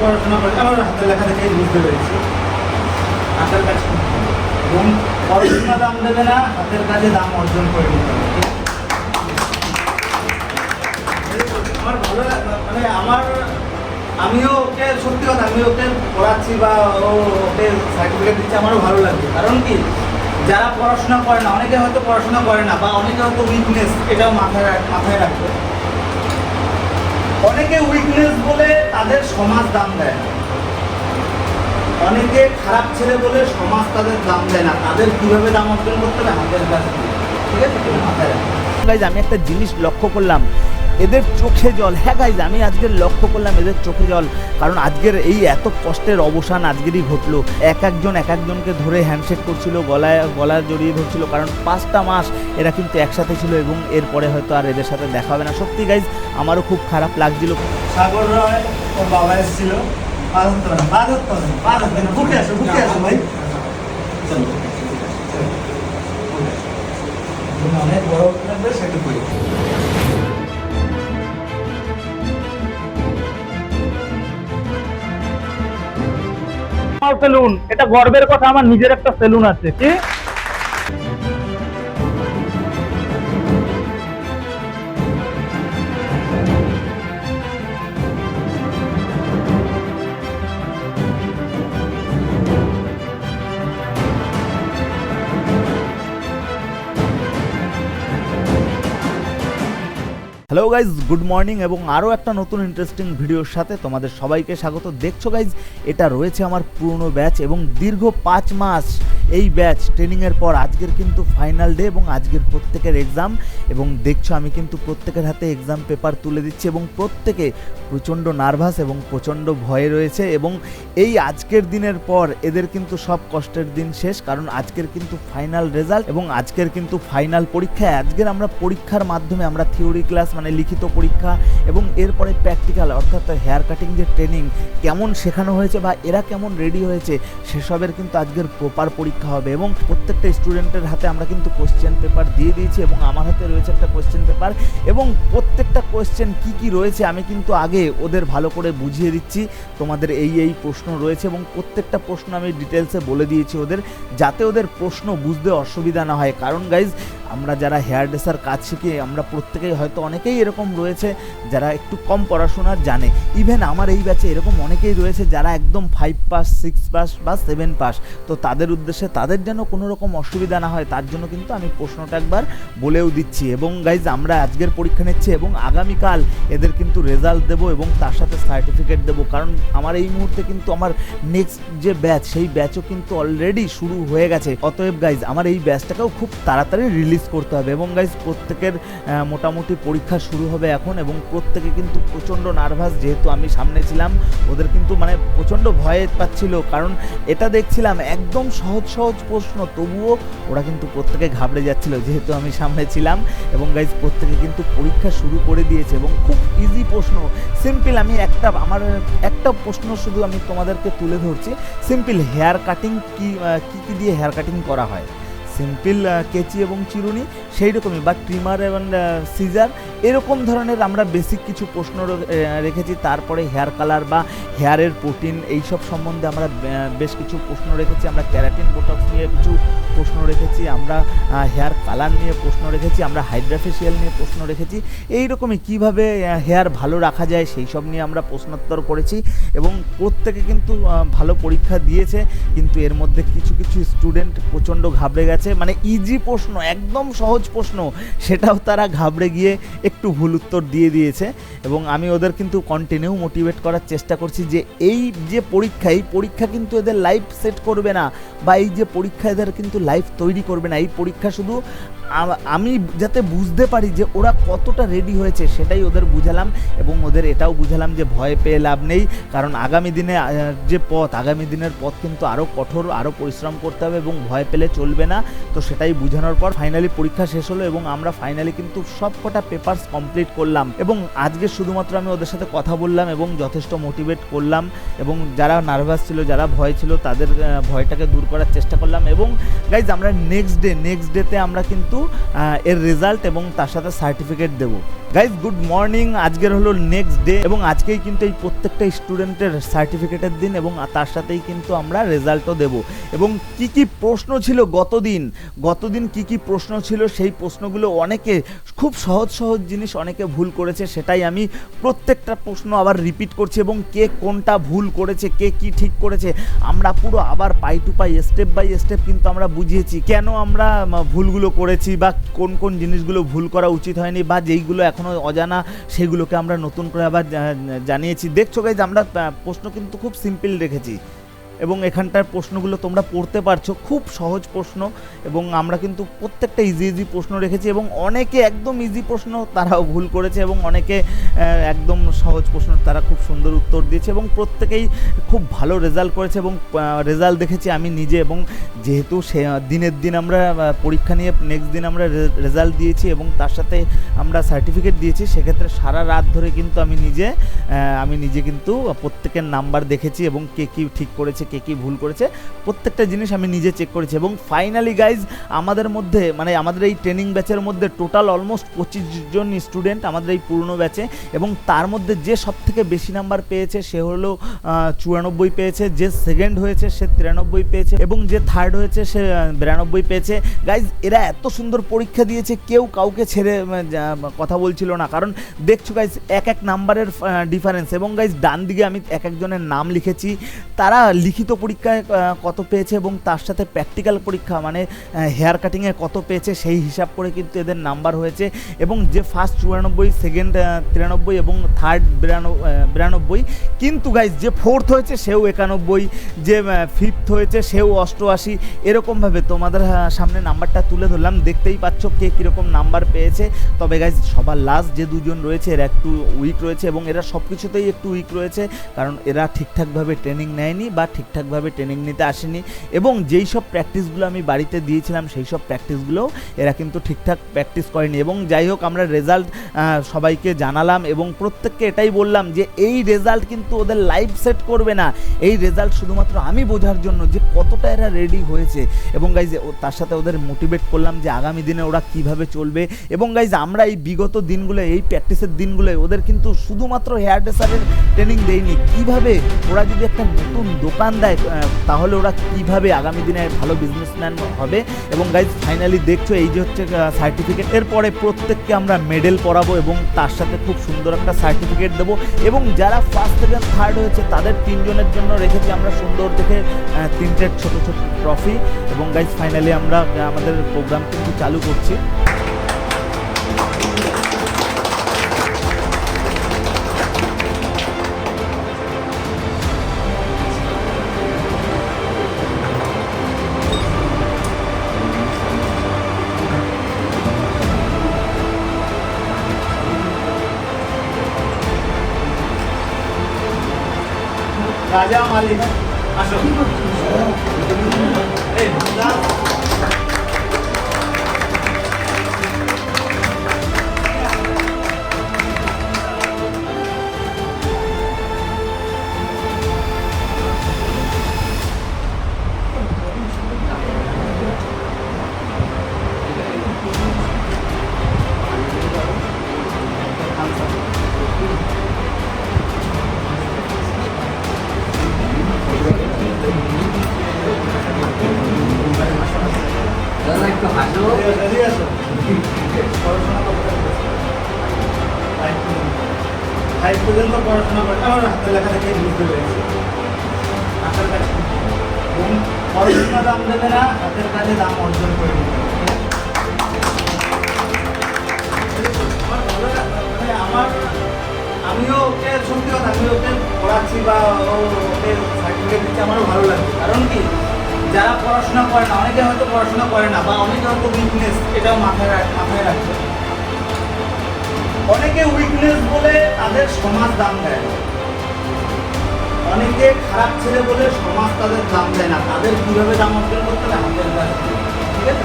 পড়াশোনা করে আমার হাতের লেখা বুঝতে পেরেছি। হাতের কাজ এবং পড়াশোনা দাম দেবে না, হাতের কাজে দাম অর্জন করে নিতে হবে। আমার ভালো মানে আমার আমিও ওকে সত্যি কথা, আমি ওকে পড়াচ্ছি বা ওকে সার্টিফিকেট দিচ্ছি, আমারও ভালো লাগছে কারণ কি? যারা পড়াশোনা করে না, অনেকে হয়তো পড়াশোনা করে না, বা অনেকে হয়তো উইকনেস এটাও মাথায় মাথায় রাখবে। অনেকে উইকনেস বলে তাদের সমাজ দাম দেয় না। অনেকে খারাপ ছেলে বলে সমাজ তাদের দাম দেয় না। তাদের কীভাবে দাম অর্জন করতে হবে? হাতের কাছে ঠিক আছে? মাথায় রাখবে। আমি একটা জিনিস লক্ষ্য করলাম। এদের চোখে জল। হ্যাঁ গাইজ আমি আজকের লক্ষ্য করলাম এদের চোখে জল কারণ আজকের এই এত কষ্টের অবসান আজকেরই ঘটলো। এক একজন এক একজনকে ধরে হ্যান্ডশেক করছিল গলায় গলা জড়িয়ে ধরছিল কারণ পাঁচটা মাস এরা কিন্তু একসাথে ছিল এবং এরপরে হয়তো আর এদের সাথে দেখা হবে না। সত্যি গাইজ আমারও খুব খারাপ লাগছিল। সাগর রয় ওর বাবা এসেছিল। হবে না সেলুন এটা গর্বের কথা আমার নিজের একটা সেলুন আছে কি? হ্যালো গাইজ গুড মর্নিং এবং আরও একটা নতুন ইন্টারেস্টিং ভিডিওর সাথে তোমাদের সবাইকে স্বাগত। দেখছ গাইজ এটা রয়েছে আমার পুরনো ব্যাচ এবং দীর্ঘ পাঁচ মাস এই ব্যাচ ট্রেনিংয়ের পর আজকের কিন্তু ফাইনাল ডে এবং আজকের প্রত্যেকের এক্সাম এবং দেখছ আমি কিন্তু প্রত্যেকের হাতে এক্সাম পেপার তুলে দিচ্ছি এবং প্রত্যেকে প্রচণ্ড নার্ভাস এবং প্রচণ্ড ভয়ে রয়েছে এবং এই আজকের দিনের পর এদের কিন্তু সব কষ্টের দিন শেষ কারণ আজকের কিন্তু ফাইনাল রেজাল্ট এবং আজকের কিন্তু ফাইনাল পরীক্ষা আজকের আমরা পরীক্ষার মাধ্যমে আমরা থিওরি ক্লাস মানে লিখিত পরীক্ষা এবং এরপরে প্র্যাকটিক্যাল অর্থাৎ হেয়ার কাটিং যে ট্রেনিং কেমন শেখানো হয়েছে বা এরা কেমন রেডি হয়েছে, সেসবের কিন্তু আজকের প্রপার পরীক্ষা হবে এবং প্রত্যেকটা স্টুডেন্টের হাতে আমরা কিন্তু কোশ্চেন পেপার দিয়ে দিয়েছি এবং আমার হাতে রয়েছে একটা কোশ্চেন পেপার এবং প্রত্যেকটা কোশ্চেন কি কি রয়েছে আমি কিন্তু আগে ওদের ভালো করে বুঝিয়ে দিচ্ছি। তোমাদের এই এই প্রশ্ন রয়েছে এবং প্রত্যেকটা প্রশ্ন আমি ডিটেলসে বলে দিয়েছি ওদের, যাতে ওদের প্রশ্ন বুঝতে অসুবিধা না হয়। কারণ গাইজ আমরা যারা হেয়ার ড্রেসার কাজ শিখি, আমরা প্রত্যেকেই হয়তো অনেকেই এরকম রয়েছে যারা একটু কম পড়াশোনা জানে। ইভেন আমার এই ব্যাচে এরকম অনেকেই রয়েছে যারা একদম ফাইভ পাস সিক্স পাস বা সেভেন পাস তো তাদের উদ্দেশ্যে তাদের যেন কোনো রকম অসুবিধা না হয়, তার জন্য কিন্তু আমি প্রশ্নটা একবার বলেও দিচ্ছি। এবং গাইজ আমরা আজকের পরীক্ষা নিচ্ছি এবং আগামীকাল এদের কিন্তু রেজাল্ট দেবো এবং তার সাথে সার্টিফিকেট দেবো। কারণ আমার এই মুহূর্তে কিন্তু আমার নেক্সট যে ব্যাচ সেই ব্যাচও কিন্তু অলরেডি শুরু হয়ে গেছে। অতএব গাইজ আমার এই ব্যাচটাকেও খুব তাড়াতাড়ি রিলিজ করতে হবে। এবং গাইজ প্রত্যেকের মোটামুটি পরীক্ষা শুরু হবে এখন এবং প্রত্যেকে কিন্তু প্রচণ্ড নার্ভাস, যেহেতু আমি সামনে ছিলাম। ওদের কিন্তু মানে প্রচণ্ড ভয় পাচ্ছিল, কারণ এটা দেখছিলাম একদম সহজ সহজ প্রশ্ন, তবুও ওরা কিন্তু প্রত্যেকে ঘাবড়ে যাচ্ছিল, যেহেতু আমি সামনে ছিলাম। এবং গাইজ প্রত্যেকে কিন্তু পরীক্ষা শুরু করে দিয়েছে এবং খুব ইজি প্রশ্ন। সিম্পল আমি একটা, আমার একটা প্রশ্ন শুধু আমি তোমাদেরকে তুলে ধরছি। সিম্পল হেয়ার কাটিং কি কি দিয়ে হেয়ার কাটিং করা হয়? সিম্পল কেচি এবং চিরুনি সেই রকমই বা ট্রিমার এবং সিজার এরকম ধরনের আমরা বেসিক কিছু প্রশ্ন রেখেছি। তারপরে হেয়ার কালার বা হেয়ারের প্রোটিন এইসব সম্বন্ধে আমরা বেশ কিছু প্রশ্ন রেখেছি। আমরা ক্যারাটিন বোটক্স নিয়ে কিছু প্রশ্ন রেখেছি। আমরা হেয়ার কালার নিয়ে প্রশ্ন রেখেছি। আমরা হাইড্রাফেশিয়াল নিয়ে প্রশ্ন রেখেছি। এই রকমই কীভাবে হেয়ার ভালো রাখা যায় সেই সব নিয়ে আমরা প্রশ্নোত্তর করেছি। এবং প্রত্যেকে কিন্তু ভালো পরীক্ষা দিয়েছে। কিন্তু এর মধ্যে কিছু কিছু স্টুডেন্ট প্রচণ্ড ঘাবড়ে গেছে। মানে ইজি প্রশ্ন, একদম সহজ প্রশ্ন। সেটাও তারা ঘাবড়ে গিয়ে একটু ভুল উত্তর দিয়ে দিয়েছে। এবং আমি ওদের কিন্তু কন্টিনিউ মোটিভেট করার চেষ্টা করছি যে এই যে পরীক্ষা, এই পরীক্ষা কিন্তু এদের লাইফ সেট করবে না। বা এই যে পরীক্ষা এদের কিন্তু লাইফ তৈরি করবে না। এই পরীক্ষা শুধু আমি যাতে বুঝতে পারি যে ওরা কতটা রেডি হয়েছে, সেটাই ওদের বুঝালাম। এবং ওদের এটাও বুঝালাম যে ভয় পেয়ে লাভ নেই। কারণ আগামী দিনে যে পথ, আগামী দিনের পথ কিন্তু আরও কঠোর আরও পরিশ্রম করতে হবে এবং ভয় পেলে চলবে না। তো সেটাই বোঝানোর পর ফাইনালি পরীক্ষা শেষ হলো এবং আমরা ফাইনালি কিন্তু সব কটা পেপার্স কমপ্লিট করলাম এবং আজকে শুধুমাত্র আমি ওদের সাথে কথা বললাম এবং যথেষ্ট মোটিভেট করলাম এবং যারা নার্ভাস ছিল, যারা ভয় ছিল, তাদের ভয়টাকে দূর করার চেষ্টা করলাম এবং গাইজ আমরা নেক্সট ডে নেক্সট ডেতে আমরা কিন্তু এর রেজাল্ট এবং তার সাথে সার্টিফিকেট দেবো। গাইজ গুড মর্নিং আজকের হলো নেক্সট ডে এবং আজকেই কিন্তু এই প্রত্যেকটা স্টুডেন্টের সার্টিফিকেটের দিন এবং তার সাথেই কিন্তু আমরা রেজাল্টও দেব। এবং কি কি প্রশ্ন ছিল গতদিন? গতদিন কি কি প্রশ্ন ছিল? সেই প্রশ্নগুলো অনেকে খুব সহজ সহজ জিনিস অনেকে ভুল করেছে, সেটাই আমি প্রত্যেকটা প্রশ্ন আবার রিপিট করছি এবং কে কোনটা ভুল করেছে, কে কি ঠিক করেছে, আমরা পুরো আবার পাই টু পাই স্টেপ বাই স্টেপ কিন্তু আমরা বুঝিয়েছি কেন আমরা ভুলগুলো করেছি বা কোন কোন জিনিসগুলো ভুল করা উচিত হয়নি বা যেইগুলো এখনও অজানা, সেগুলোকে আমরা নতুন করে আবার জানিয়েছি। দেখছ গাইজ আমরা প্রশ্ন কিন্তু খুব সিম্পল রেখেছি। এবং এখানটার প্রশ্নগুলো তোমরা পড়তে পারছ। খুব সহজ প্রশ্ন এবং আমরা কিন্তু প্রত্যেকটা ইজি ইজি প্রশ্ন রেখেছি এবং অনেকে একদম ইজি প্রশ্ন তারাও ভুল করেছে এবং অনেকে একদম সহজ প্রশ্ন তারা খুব সুন্দর উত্তর দিয়েছে এবং প্রত্যেকেই খুব ভালো রেজাল্ট করেছে এবং রেজাল্ট দেখেছি আমি নিজে এবং যেহেতু সে, দিনের দিন আমরা পরীক্ষা নিয়ে নেক্সট দিন আমরা রেজাল্ট দিয়েছি এবং তার সাথে আমরা সার্টিফিকেট দিয়েছি, সেক্ষেত্রে সারা রাত ধরে কিন্তু আমি নিজে আমি নিজে কিন্তু প্রত্যেকের নাম্বার দেখেছি এবং কে কী ঠিক করেছে কে কী ভুল করেছে, প্রত্যেকটা জিনিস আমি নিজে চেক করেছি এবং ফাইনালি গাইজ আমাদের মধ্যে মানে আমাদের এই ট্রেনিং ব্যাচের মধ্যে টোটাল অলমোস্ট পঁচিশ জন স্টুডেন্ট আমাদের এই পুরনো ব্যাচে এবং তার মধ্যে যে সব থেকে বেশি নাম্বার পেয়েছে সে হলো চুরানব্বই পেয়েছে, যে সেকেন্ড হয়েছে সে তিরানব্বই পেয়েছে এবং যে থার্ড হয়েছে সে বিরানব্বই পেয়েছে। গাইজ এরা এত সুন্দর পরীক্ষা দিয়েছে, কেউ কাউকে ছেড়ে কথা বলছিল না। কারণ দেখছ গাইজ এক এক নাম্বারের ডিফারেন্স এবং গাইজ ডান দিকে আমি এক একজনের নাম লিখেছি, তারা লিখিত পরীক্ষায় কত পেয়েছে এবং তার সাথে প্র্যাকটিক্যাল পরীক্ষা মানে হেয়ার কাটিংয়ে কত পেয়েছে সেই হিসাব করে কিন্তু এদের নাম্বার হয়েছে এবং যে ফার্স্ট চুরানব্বই সেকেন্ড তিরানব্বই এবং থার্ড বিরানব্বই, কিন্তু গাইজ যে ফোর্থ হয়েছে সেও একানব্বই, যে ফিফথ হয়েছে সেও অষ্টআশি, এরকমভাবে তোমাদের সামনে নাম্বারটা তুলে ধরলাম, দেখতেই পাচ্ছ কে কীরকম নাম্বার পেয়েছে। তবে গাইজ সবার লাস্ট যে দুজন রয়েছে, এরা একটু উইক রয়েছে এবং এরা সব কিছুতেই একটু উইক রয়েছে, কারণ এরা ঠিকঠাকভাবে ট্রেনিং নেয়নি বা ঠিকঠাকভাবে ট্রেনিং নিতে আসেনি এবং যেই সব প্র্যাকটিসগুলো আমি বাড়িতে দিয়েছিলাম, সেই সব প্র্যাকটিসগুলো এরা কিন্তু ঠিকঠাক প্র্যাকটিস করেনি এবং যাই হোক আমরা রেজাল্ট সবাইকে জানালাম এবং প্রত্যেককে এটাই বললাম যে এই রেজাল্ট কিন্তু ওদের লাইফ সেট করবে না। এই রেজাল্ট শুধুমাত্র আমি বোঝার জন্য যে কতটা এরা রেডি হয়েছে। এবং গাইজ তার সাথে ওদের মোটিভেট করলাম যে আগামী দিনে ওরা কীভাবে চলবে। এবং গাইজ আমরা এই বিগত দিনগুলো, এই প্র্যাকটিসের দিনগুলোয় ওদের কিন্তু শুধুমাত্র হেয়ার ড্রেসারের ট্রেনিং দেয়নি কীভাবে ওরা যদি একটা নতুন দোকান দেয় তাহলে ওরা কীভাবে আগামী দিনে ভালো বিজনেসম্যান হবে? এবং গাইজ ফাইনালি দেখছ এই যে হচ্ছে সার্টিফিকেট এরপরে প্রত্যেককে আমরা মেডেল পরাবো এবং তার সাথে খুব সুন্দর একটা সার্টিফিকেট দেবো। এবং যারা ফার্স্ট সেকেন্ড থার্ড হয়েছে, তাদের তিনজনের জন্য রেখেছি আমরা সুন্দর দেখে তিনটে ছোট ছোট ট্রফি এবং গাইজ ফাইনালি আমরা, আমাদের প্রোগ্রাম কিন্তু চালু করছি। রাজা মালিক আসো। পড়াশোনা দাম দেবে না হাতের কাজে দাম অর্জন করে লাগে, মানে আমার আমিও ওকে সত্যি কথা আমি ওকে পড়াচ্ছি বা ওকে সার্টিফিকেট দিচ্ছি আমারও ভালো লাগছে কারণ কি যারা পড়াশোনা করে না অনেকে হয়তো পড়াশোনা করে না বা অনেকে হয়তো উইকনেস এটাও মাথায় রাখ- মাথায় রাখবে। অনেকে উইকনেস বলে তাদের সমাজ দাম দেয়। অনেকে খারাপ ছেলে বলে সমাজ তাদের দাম দেয় না। তাদের কীভাবে দাম অর্জন করতে হবে, আমাদের ঠিক আছে?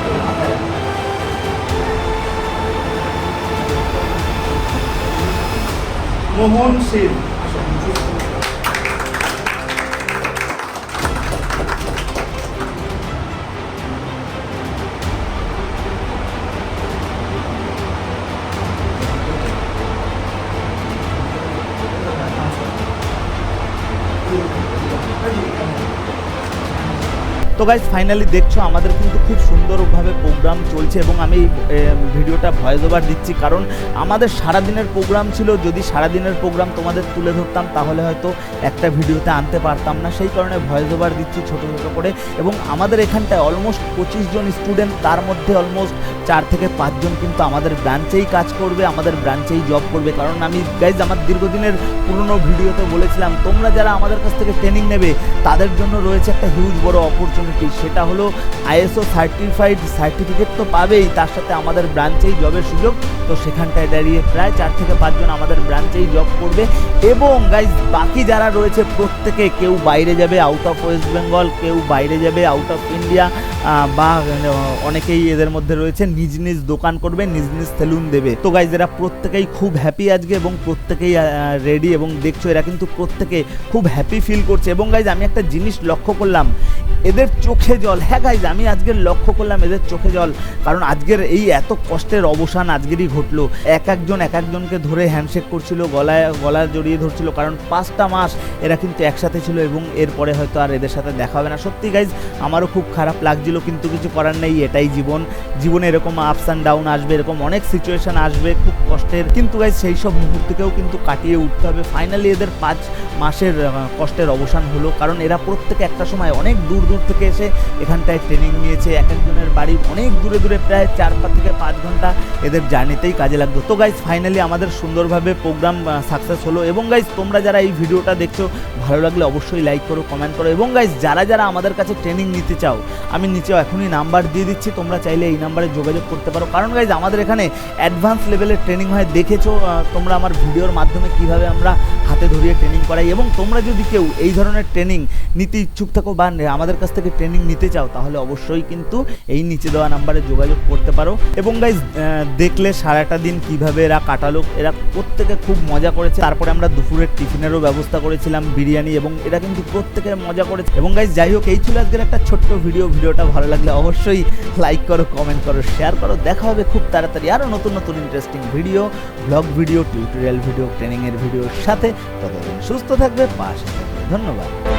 মোহন রাখবে। তো গাইজ ফাইনালি দেখছ, আমাদের কিন্তু খুব সুন্দরভাবে প্রোগ্রাম চলছে এবং আমি এই ভিডিওটা ভয়েস ওভার দিচ্ছি। কারণ আমাদের সারাদিনের প্রোগ্রাম ছিল, যদি সারাদিনের প্রোগ্রাম তোমাদের তুলে ধরতাম, তাহলে হয়তো একটা ভিডিওতে আনতে পারতাম না। সেই কারণে ভয়েস ওভার দিচ্ছি ছোটো ছোটো করে। এবং আমাদের এখানটায় অলমোস্ট পঁচিশ জন স্টুডেন্ট তার মধ্যে অলমোস্ট চার থেকে পাঁচজন কিন্তু আমাদের ব্রাঞ্চেই কাজ করবে, আমাদের ব্রাঞ্চেই জব করবে। কারণ আমি গাইজ আমার দীর্ঘদিনের পুরনো ভিডিওতে বলেছিলাম, তোমরা যারা আমাদের কাছ থেকে ট্রেনিং নেবে, তাদের জন্য রয়েছে একটা হিউজ বড় অপরচুনিটি সেটা হলো আইএসও সার্টিফাইড সার্টিফিকেট তো পাবেই, তার সাথে আমাদের ব্রাঞ্চেই জবের সুযোগ। তো সেখানটায় দাঁড়িয়ে প্রায় চার থেকে পাঁচজন আমাদের ব্রাঞ্চেই জব করবে। এবং গাইজ বাকি যারা রয়েছে প্রত্যেকে, কেউ বাইরে যাবে আউট অফ ওয়েস্ট বেঙ্গল কেউ বাইরে যাবে আউট অফ ইন্ডিয়া বা, অনেকেই এদের মধ্যে রয়েছে, নিজ নিজ দোকান করবে, নিজ নিজ সেলুন দেবে। তো গাইজ এরা প্রত্যেকেই খুব হ্যাপি আজকে এবং প্রত্যেকেই রেডি এবং দেখছ, এরা কিন্তু প্রত্যেকে খুব হ্যাপি ফিল করছে। এবং গাইজ আমি একটা জিনিস লক্ষ্য করলাম এদের চোখে জল। হ্যাঁ গাইজ আমি আজকের লক্ষ্য করলাম এদের চোখে জল। কারণ আজকের এই এত কষ্টের অবসান আজকেরই ঘটলো। এক একজন, এক একজনকে ধরে হ্যান্ডশেক করছিল, গলায় গলায় জড়িয়ে ধরছিল। কারণ পাঁচটা মাস এরা কিন্তু একসাথে ছিল এবং এরপরে হয়তো আর এদের সাথে দেখা হবে না। সত্যি গাইজ আমারও খুব খারাপ লাগছিল, কিন্তু কিছু করার নেই, এটাই জীবন। জীবনে এরকম আপস অ্যান্ড ডাউন আসবে, এরকম অনেক সিচুয়েশন আসবে, খুব কষ্টের। কিন্তু গাইজ সেই সব মুহূর্তকেও কিন্তু কাটিয়ে উঠতে হবে। ফাইনালি এদের পাঁচ মাসের কষ্টের অবসান হলো। কারণ এরা প্রত্যেকে একটা সময় অনেক দূর দূর থেকে এসে এখানটায় ট্রেনিং নিয়েছে। এক একজনের বাড়ি অনেক দূরে দূরে, প্রায় চার পাঁচ থেকে পাঁচ ঘণ্টা এদের জার্নিতেই কাজে লাগতো তো গাইজ ফাইনালি আমাদের সুন্দরভাবে প্রোগ্রাম সাকসেস হলো। এবং গাইজ তোমরা যারা এই ভিডিওটা দেখছ, ভালো লাগলে অবশ্যই লাইক করো কমেন্ট করো। এবং গাইজ যারা যারা আমাদের কাছে ট্রেনিং নিতে চাও, আমি নিচেও এখনই নাম্বার দিয়ে দিচ্ছি। তোমরা চাইলে এই নাম্বারে যোগাযোগ করতে পারো। কারণ গাইজ আমাদের এখানে অ্যাডভান্স লেভেলের ট্রেনিং হয়। দেখেছ তোমরা আমার ভিডিওর মাধ্যমে কীভাবে আমরা হাতে ধরিয়ে ট্রেনিং করাই এবং তোমরা যদি কেউ এই ধরনের ট্রেনিং নিতে ইচ্ছুক থাকো বা আমাদের কাছ থেকে ট্রেনিং নিতে চাও, তাহলে অবশ্যই কিন্তু এই নিচে দেওয়া নাম্বারে যোগাযোগ করতে পারো। এবং গাইজ দেখলে সারাটা দিন কীভাবে এরা কাটালো, এরা প্রত্যেকে খুব মজা করেছে। তারপরে আমরা দুপুরের টিফিনেরও ব্যবস্থা করেছিলাম, বিরিয়ানি এবং এরা কিন্তু প্রত্যেকে মজা করেছে। এবং গাইজ যাই হোক, এই ছিল আজকের একটা ছোট্ট ভিডিও ভিডিওটা ভালো লাগলে অবশ্যই লাইক করো কমেন্ট করো শেয়ার করো। দেখা হবে খুব তাড়াতাড়ি আরও নতুন নতুন interesting video blog video tutorial video ট্রেনিংয়ের ভিডিওর সাথে ততদিন সুস্থ থাকবে পাশে থাকবে। ধন্যবাদ।